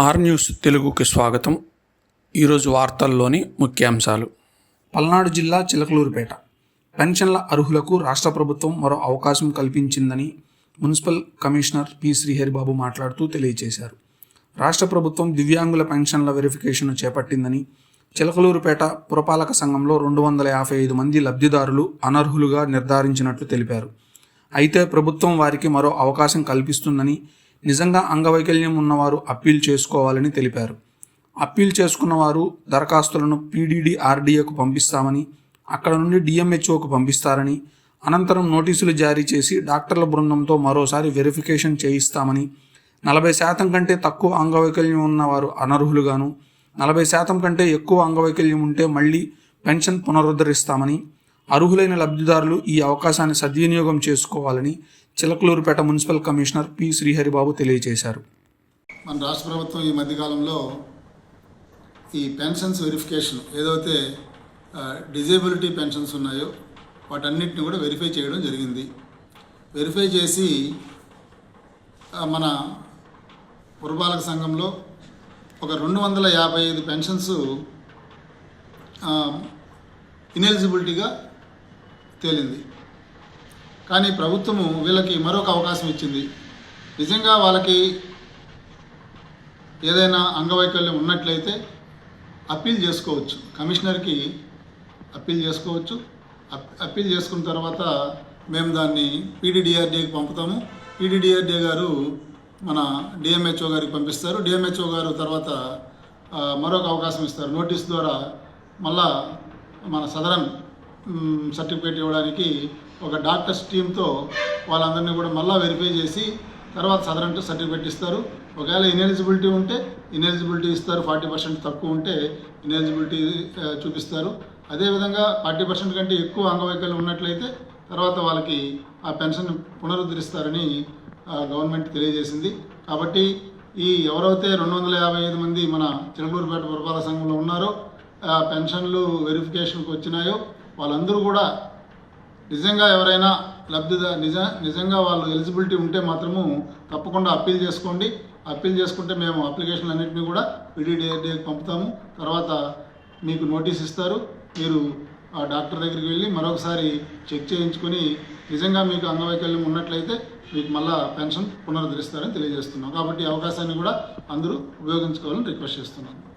Are news తెలుగుకి స్వాగతం. ఈరోజు వార్తల్లోని ముఖ్యాంశాలు. పల్నాడు జిల్లా చిలకలూరుపేట. పెన్షన్ల అర్హులకు రాష్ట్ర ప్రభుత్వం మరో అవకాశం కల్పించిందని మున్సిపల్ కమిషనర్ పి శ్రీహరిబాబు మాట్లాడుతూ తెలియజేశారు. రాష్ట్ర ప్రభుత్వం దివ్యాంగుల పెన్షన్ల వెరిఫికేషన్ చేపట్టిందని చిలకలూరుపేట పురపాలక సంఘంలో రెండు వందల యాభై ఐదు మంది లబ్ధిదారులు అనర్హులుగా నిర్ధారించినట్లు తెలిపారు. అయితే ప్రభుత్వం వారికి మరో అవకాశం కల్పిస్తుందని నిజంగా అంగవైకల్యం ఉన్నవారు అప్పీల్ చేసుకోవాలని తెలిపారు. అప్పీల్ చేసుకున్నవారు దరఖాస్తులను పీడీడీ ఆర్డీఏకు పంపిస్తామని అక్కడ నుండి డిఎంహెచ్ఓకు పంపిస్తారని అనంతరం నోటీసులు జారీ చేసి డాక్టర్ల బృందంతో మరోసారి వెరిఫికేషన్ చేయిస్తామని నలభై శాతం కంటే తక్కువ అంగవైకల్యం ఉన్నవారు అనర్హులుగాను నలభై శాతం కంటే ఎక్కువ అంగవైకల్యం ఉంటే మళ్ళీ పెన్షన్ పునరుద్ధరిస్తామని అర్హులైన లబ్ధిదారులు ఈ అవకాశాన్ని సద్వినియోగం చేసుకోవాలని Chilakaluripet municipal commissioner P Sriharibabu తెలియజేశారు. మన రాష్ట్ర ప్రభుత్వం ఈ మధ్యకాలంలో ఈ పెన్షన్స్ వెరిఫికేషన్ ఏదైతే డిజేబిలిటీ పెన్షన్స్ ఉన్నాయో వాటన్నిటిని కూడా వెరిఫై చేయడం జరిగింది. వెరిఫై చేసి మన పురపాలక సంఘంలో ఒక రెండు వందల యాభై ఐదు పెన్షన్స్ ఇనెలిజిబిలిటీగా తేలింది. కానీ ప్రభుత్వము వీళ్ళకి మరొక అవకాశం ఇచ్చింది. నిజంగా వాళ్ళకి ఏదైనా అంగవైకల్యం ఉన్నట్లయితే అప్పీల్ చేసుకోవచ్చు. కమిషనర్కి అప్పీల్ చేసుకోవచ్చు. అప్- అప్పీల్ చేసుకున్న తర్వాత మేము దాన్ని పీడీడీఆర్డీకి పంపుతాము. పీడీడీఆర్డీ గారు మన డిఎంహెచ్ఓ గారికి పంపిస్తారు. డిఎంహెచ్ఓ గారు తర్వాత మరొక అవకాశం ఇస్తారు. నోటీస్ ద్వారా మళ్ళా మన సదరన్ సర్టిఫికేట్ ఇవ్వడానికి ఒక డాక్టర్స్ టీంతో వాళ్ళందరినీ కూడా మళ్ళీ వెరిఫై చేసి తర్వాత సదరన్ సర్టిఫికేట్ ఇస్తారు. ఒకవేళ ఇనెలిజిబిలిటీ ఉంటే ఇనెలిజిబిలిటీ ఇస్తారు ఫార్టీ పర్సెంట్ తక్కువ ఉంటే ఇనెలిజిబిలిటీ చూపిస్తారు. అదేవిధంగా ఫార్టీ పర్సెంట్ కంటే ఎక్కువ అంగవైకల్యం ఉన్నట్లయితే తర్వాత వాళ్ళకి ఆ పెన్షన్ పునరుద్ధరిస్తారని ఆ, గవర్నమెంట్ తెలియజేసింది. కాబట్టి ఈ ఎవరైతే రెండు వందల యాభై ఐదు మంది మన చిలకూరుపేట పురపాలక సంఘంలో ఉన్నారో ఆ పెన్షన్లు వెరిఫికేషన్కి వచ్చినాయో వాళ్ళందరూ కూడా నిజంగా ఎవరైనా లబ్ధిదా నిజ నిజంగా వాళ్ళు ఎలిజిబిలిటీ ఉంటే మాత్రము తప్పకుండా అప్పీల్ చేసుకోండి. అప్పీల్ చేసుకుంటే మేము అప్లికేషన్లు అన్నింటినీ కూడా పీడీడీఆర్డీకి పంపుతాము. తర్వాత మీకు నోటీస్ ఇస్తారు. మీరు ఆ డాక్టర్ దగ్గరికి వెళ్ళి మరొకసారి చెక్ చేయించుకొని నిజంగా మీకు అంగవైకల్యం ఉన్నట్లయితే మీకు మళ్ళా పెన్షన్ పునరుద్ధరిస్తారని తెలియజేస్తున్నాం. కాబట్టి అవకాశాన్ని కూడా అందరూ ఉపయోగించుకోవాలని రిక్వెస్ట్ చేస్తున్నాను.